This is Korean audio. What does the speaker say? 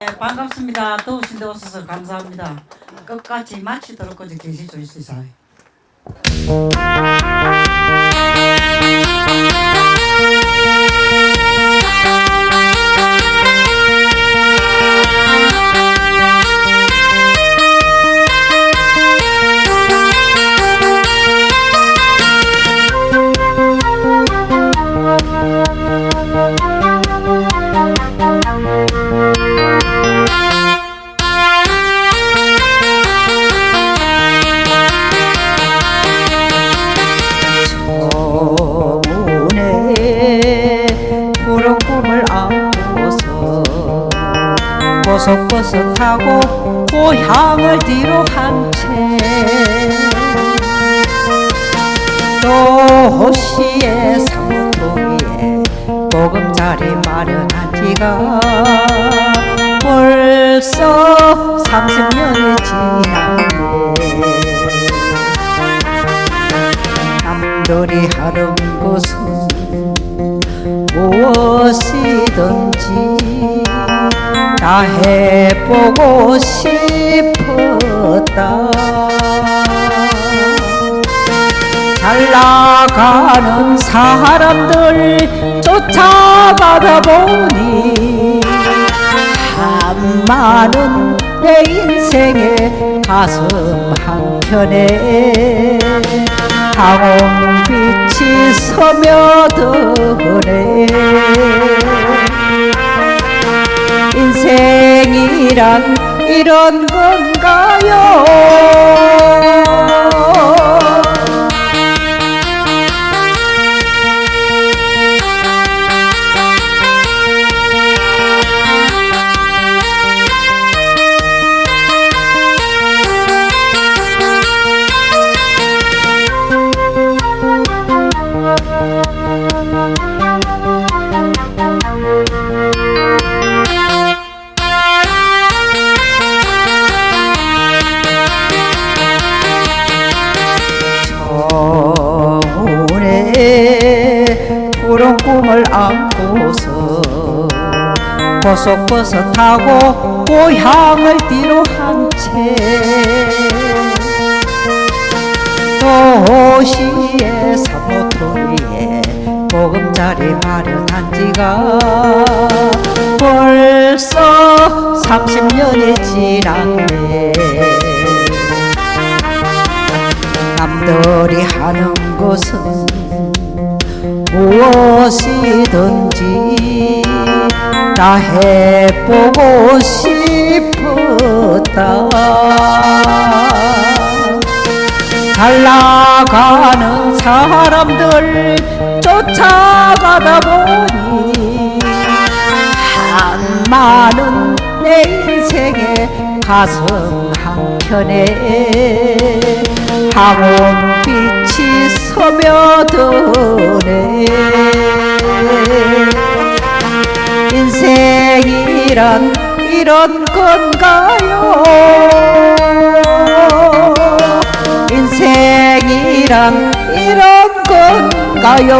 네, 반갑습니다. 더우신데 오셔서 감사합니다. 끝까지 마치도록 거기 계시죠, 이사회. 보석버섯하고 고향을 뒤로 한 채. 도시의 상도위에 보금자리 마련한 지가 벌써 30년이 지났네. 남들이 하는 것은 무엇이든지 다 해보고 싶었다. 잘 나가는 사람들 쫓아가다 보니 참 많은 내 인생의 가슴 한켠에 황혼빛이 스며드네 이란 이런 건가요 안고서 보석버섯하고 고향을 뒤로 한 채 도시의 사모토리에 보금자리 마련한 지가 벌써 30년이 지났네. 남들이 하는 것은 무엇이든지 다 해보고 싶었다. 잘 나가는 사람들 쫓아가다 보니 한 많은 내 인생의 가슴 한켠에 황혼 빛이 스며드네. 인생이란 이런 건가요? 인생이란 이런 건가요